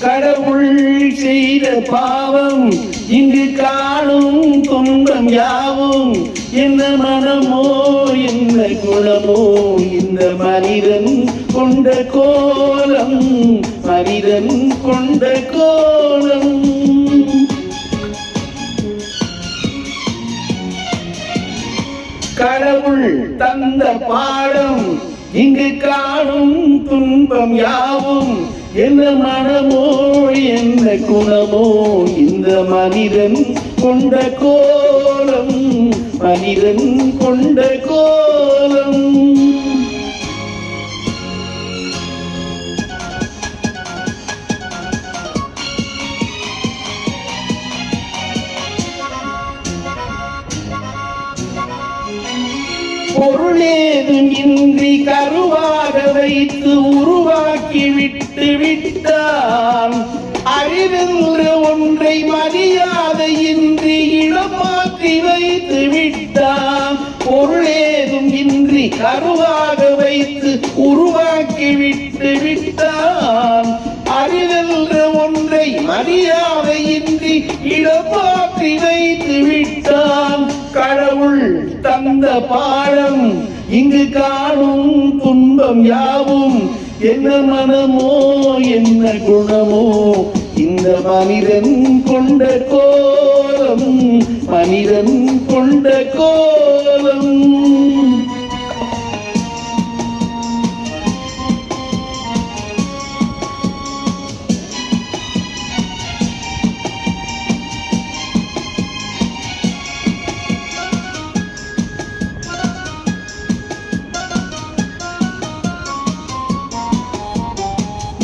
கடவுள் செய்த பாவம் இங்கு காணும் துன்பம் யாவும் என்ன மனமோ என்ன குணமோ இந்த மனிதன் கொண்ட கோலம் மனிதன் கொண்ட கோலம். கடவுள் தந்த பாடம் இங்கு காணும் துன்பம் யாவும் என்ன மனமோ என்ன குணமோ இந்த மனிதன் கொண்ட கோலம் மனிதன் கொண்ட கோலம். பொருளேதும் இன்றி கருவா வைத்து உருவாக்கி விட்டு விட்டான். அறிவென்ற ஒன்றை மரியாதையின்றி இடமாற்றி வைத்து விட்டான். பொருளேதும் இன்றி கருவாக வைத்து உருவாக்கி விட்டு விட்டான். அறிவென்ற ஒன்றை மரியாதையின்றி இடமாற்றி வைத்து விட்டான். கடவுள் தந்த பாடம் இங்கு காணும் துன்பம் யாவும் என்ன மனமோ என்ன குணமோ இந்த மனிதன் கொண்ட கோலம் மனிதன் கொண்ட கோலம்.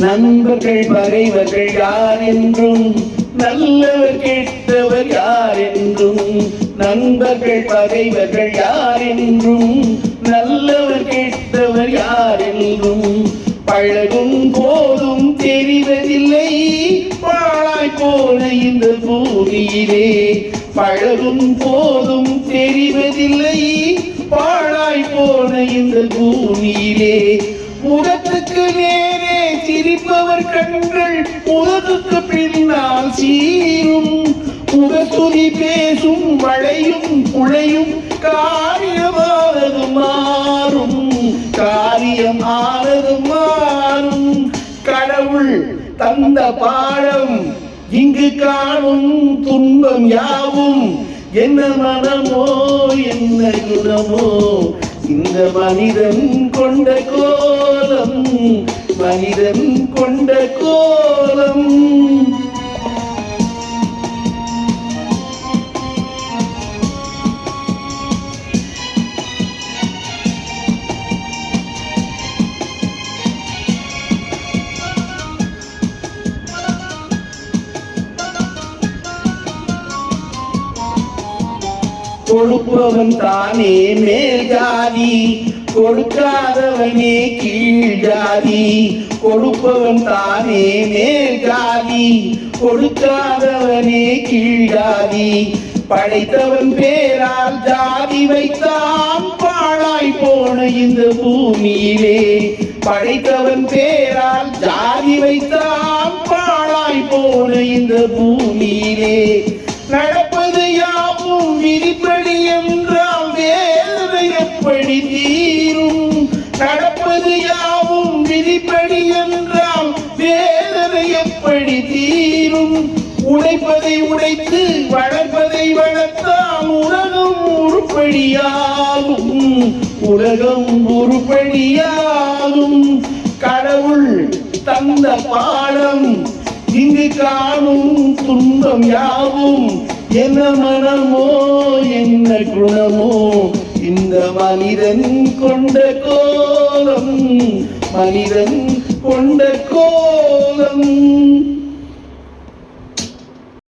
நண்பர்கள் பகைவர்கள் யார் என்றும் நல்லவர் கெட்டவர் யார் என்றும் நண்பர்கள் பகைவர்கள் யார் என்றும் நல்லவர் கெட்டவர் யார் என்றும் பழகும் போதும் தெரிவதில்லை பாழாய் போன இந்த பூமியிலே. பழகும் போதும் தெரிவதில்லை பாழாய் போன இந்த பூமியிலே. முகத்துக்கு சிரிப்பவர் கண்கள் உலகுக்கு பின்னால் சீரும் உகத்துதி பேசும் வளையும் குழையும் காரியமானது மாறும். காரியம் ஆனது மாறும். கடவுள் தந்த பாடம் இங்கு காணும் துன்பம் யாவும். என்ன மனமோ என்ன குணமோ இந்த மனிதன் கொண்ட கோலம் மனிதன் கொண்ட கோலம். கொடுப்பவன் தானே மேல் ஜாதி. கொடுக்காதவனே கீழ்ஜாதி. கொடுப்பவன் தானே மேல் ஜாதி கொடுக்காதவனே கீழ்ஜாதி. படைத்தவன் பேரால் ஜாதி வைத்தான் பாழாய் போன இந்த பூமியிலே படைத்தவன் பேரால் ஜாதி வைத்தான் பாழாய் போன இந்த பூமியிலே உடைப்பதை உடைத்து வளர்ப்பதை வளர்த்தால் உலகம் உருப்படியாகும். உலகம் உருப்படியாகும். கடவுள் தந்த பாடம் இங்கு காணும் துன்பம் யாவும். என்ன மனமோ என்ன குணமோ இந்த மனிதன் கொண்ட கோலம் மனிதன் கொண்ட கோலம்.